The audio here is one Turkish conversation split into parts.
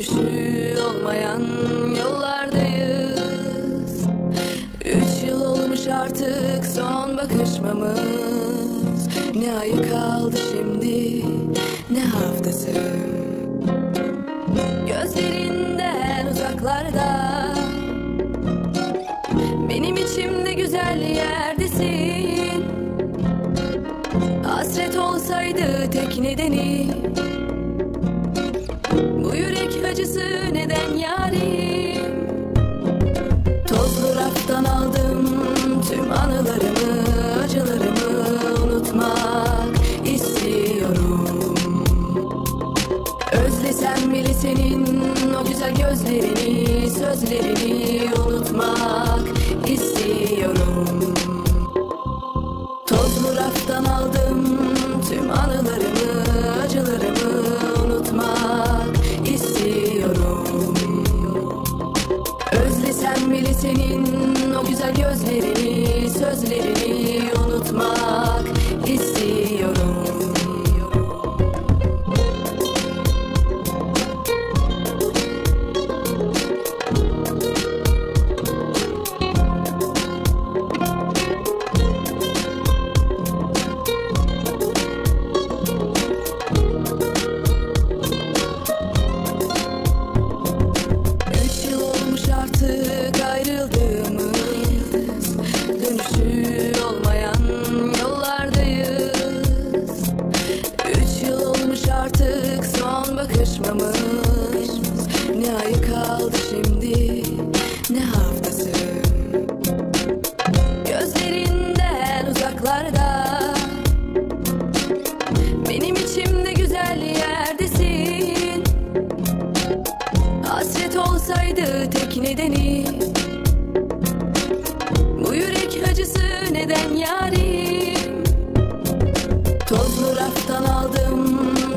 Dönüşü olmayan yollardayız. Üç yıl olmuş artık son bakışmamız. Ne ayı kaldı şimdi ne haftası? Gözlerinden uzaklarda. Benim içimde güzel yerdesin. Hasret olsaydı tek nedeni Bu yürek acısı neden yarim? Tozlu raftan aldım tüm anılarımı Acılarımı unutmak istiyorum. Özlesem bile senin o güzel gözlerini Sözlerini unutmak istiyorum. Tozlu raftan aldım senin o güzel gözlerini Sözlerini artık son bakışmamız. Ne ayı kaldı şimdi ne haftası? Gözlerinden uzaklarda. Benim içimde güzel yerdesin. Hasret olsaydı tek nedeni. Bu yürek acısı neden yarim? Tozlu raftan aldım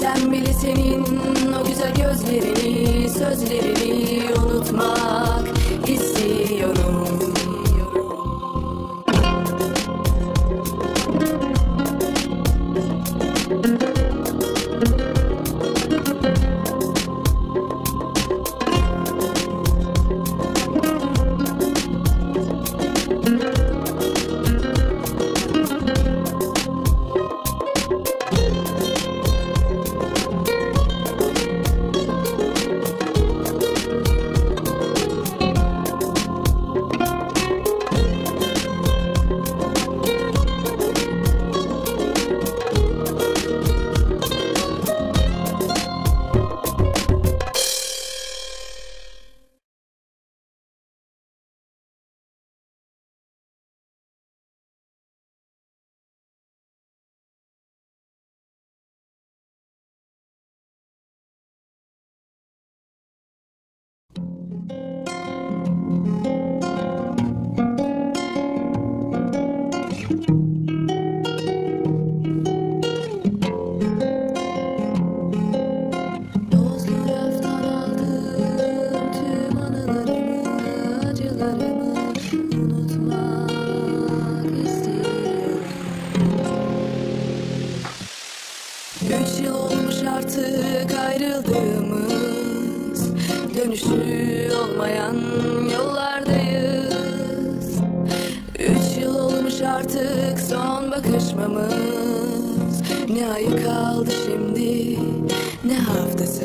Özlesem bile senin o güzel gözlerini Sözlerini unutmak istiyorum artık ayrıldığımız Dönüşü olmayan yollardayız. Üç yıl olmuş artık son bakışmamız. Ne ayı kaldı şimdi ne haftası